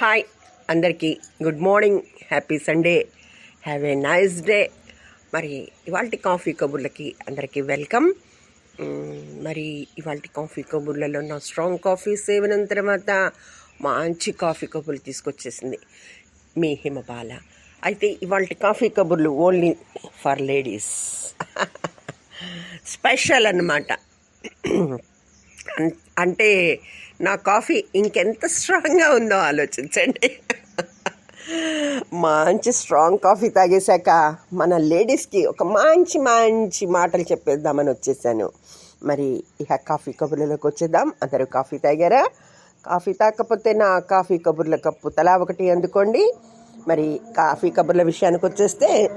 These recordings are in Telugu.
హాయ్ అందరికీ. Good morning. Happy Sunday. Have a nice day. మరి ఇవాళ కాఫీ కబుర్లకి అందరికీ వెల్కమ్. మరి ఇవాళ కాఫీ కబుర్లలో నా స్ట్రాంగ్ కాఫీ సేవనం తర్వాత మంచి కాఫీ కబుర్లు తీసుకొచ్చేసింది మీ హిమబాల. అయితే ఇవాళ కాఫీ కబుర్లు ఓన్లీ ఫర్ లేడీస్. స్పెషల్ అన్నమాట. అంటే నా కాఫీ ఇంకెంత స్ట్రాంగ్గా ఉందో ఆలోచించండి. మంచి స్ట్రాంగ్ కాఫీ తాగేశాక మన లేడీస్కి ఒక మంచి మంచి మాటలు చెప్పేద్దామని వచ్చేసాను. మరి ఇక కాఫీ కబుర్లలోకి వచ్చేద్దాం. అందరూ కాఫీ తాగారా? కాఫీ తాకపోతే నా కాఫీ కబుర్ల కప్పు తలా ఒకటి అందుకోండి. మరి కాఫీ కబుర్ల విషయానికి వచ్చేస్తే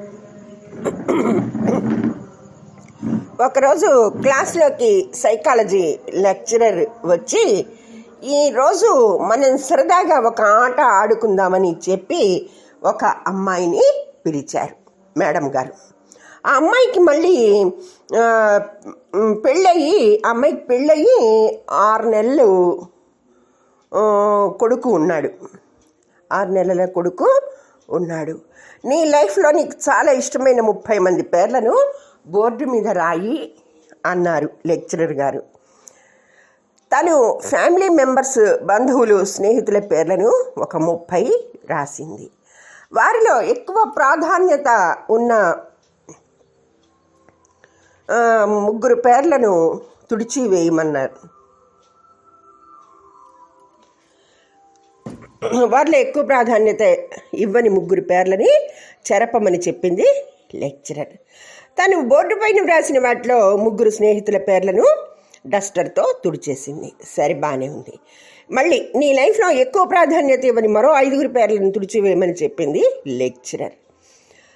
ఒకరోజు క్లాస్లోకి సైకాలజీ లెక్చరర్ వచ్చి ఈరోజు మనం సరదాగా ఒక ఆట ఆడుకుందామని చెప్పి ఒక అమ్మాయిని పిలిచారు మేడం గారు. ఆ అమ్మాయికి మళ్ళీ పెళ్ళయ్యి పెళ్ళయి ఆ అమ్మాయికి పెళ్ళయి ఆరు నెలలు కొడుకు ఉన్నాడు. ఆరు నెలల కొడుకు ఉన్నాడు. నీ లైఫ్లో నీకు చాలా ఇష్టమైన ముప్పై మంది పేర్లను బోర్డు మీద రాయి అన్నారు లెక్చరర్ గారు. తను ఫ్యామిలీ మెంబర్స్ బంధువులు స్నేహితుల పేర్లను ఒక ముప్పై రాసింది. వారిలో ఎక్కువ ప్రాధాన్యత ఉన్న ముగ్గురు పేర్లను తుడిచి వేయమన్నారు. వారిలో ఎక్కువ ప్రాధాన్యత ఇవ్వని ముగ్గురు పేర్లని చెరపమని చెప్పింది లెక్చరర్. తను బోర్డు పైన వ్రాసిన వాటిలో ముగ్గురు స్నేహితుల పేర్లను డస్టర్తో తుడిచేసింది. సరే బాగానే ఉంది. మళ్ళీ నీ లైఫ్లో ఎక్కువ ప్రాధాన్యత ఇవ్వని మరో ఐదుగురు పేర్లను తుడిచివేయమని చెప్పింది లెక్చరర్.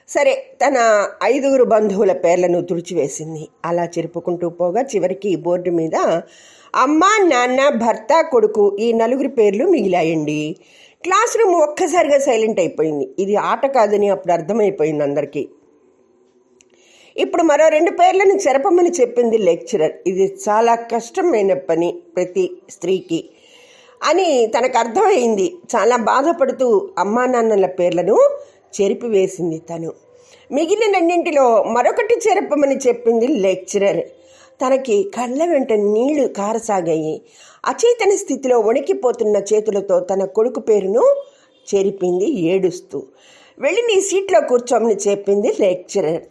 సరే తన ఐదుగురు బంధువుల పేర్లను తుడిచివేసింది. అలా చెరుపుకుంటూ పోగా చివరికి బోర్డు మీద అమ్మ నాన్న భర్త కొడుకు ఈ నలుగురి పేర్లు మిగిలాయండి. క్లాస్ రూమ్ ఒక్కసారిగా సైలెంట్ అయిపోయింది. ఇది ఆట కాదని అప్పుడు అర్థమైపోయింది అందరికీ. ఇప్పుడు మరో రెండు పేర్లను చెరపమని చెప్పింది లెక్చరర్. ఇది చాలా కష్టమైన పని ప్రతి స్త్రీకి. అని తనకు అర్థమైంది. చాలా బాధపడుతూ అమ్మా నాన్నల పేర్లను చెరిపివేసింది తను. మిగిలిన రెండింటిలో మరొకటి చెరపమని చెప్పింది లెక్చరర్. తనకి కళ్ళ వెంట నీళ్ళు కారసాగాయి. అచేతన స్థితిలో వణికిపోతున్న చేతులతో తన కొడుకు పేరును చెరిపింది ఏడుస్తూ. వెళ్ళి నీ సీట్లో కూర్చోమని చెప్పింది లెక్చరర్.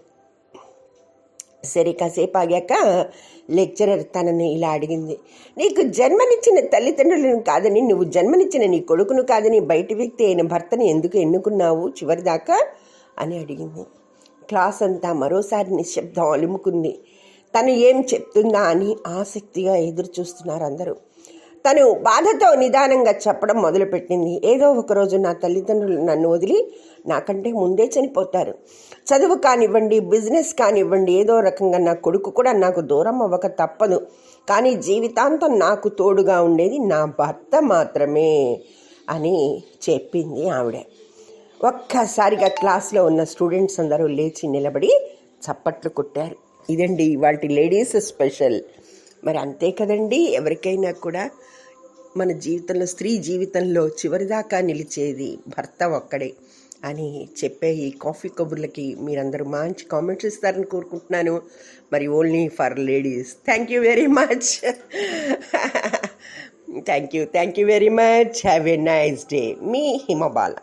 సరే కాసేపు ఆగాక లెక్చరర్ తనని ఇలా అడిగింది. నీకు జన్మనిచ్చిన తల్లిదండ్రులను కాదని నువ్వు జన్మనిచ్చిన నీ కొడుకును కాదని బయటి వ్యక్తి అయిన భర్తని ఎందుకు ఎన్నుకున్నావు చివరిదాకా? అని అడిగింది. క్లాస్ అంతా మరోసారి నిశ్శబ్దం అలుముకుంది. తను ఏం చెప్తుందా అని ఆసక్తిగా ఎదురు చూస్తున్నారు అందరూ. తను బాధతో నిదానంగా చెప్పడం మొదలుపెట్టింది. ఏదో ఒకరోజు నా తల్లిదండ్రులు నన్ను వదిలి నాకంటే ముందే చనిపోతారు. చదువు కానివ్వండి బిజినెస్ కానివ్వండి ఏదో రకంగా నా కొడుకు కూడా నాకు దూరం అవ్వక తప్పదు. కానీ జీవితాంతం నాకు తోడుగా ఉండేది నా భర్త మాత్రమే అని చెప్పింది ఆవిడ. ఒక్కసారిగా క్లాస్లో ఉన్న స్టూడెంట్స్ అందరూ లేచి నిలబడి చప్పట్లు కొట్టారు. ఇదండి వాటి లేడీస్ స్పెషల్. మరి అంతే కదండి. ఎవరికైనా కూడా మన జీవితంలో స్త్రీ జీవితంలో చివరిదాకా నిలిచేది భర్త ఒక్కడే అని చెప్పే ఈ కాఫీ కబుర్లకి మీరందరూ మంచి కామెంట్స్ ఇస్తారని కోరుకుంటున్నాను. మరి only for ladies. Thank you very much. Thank you thank you very much. Have a nice day. Me Himabala.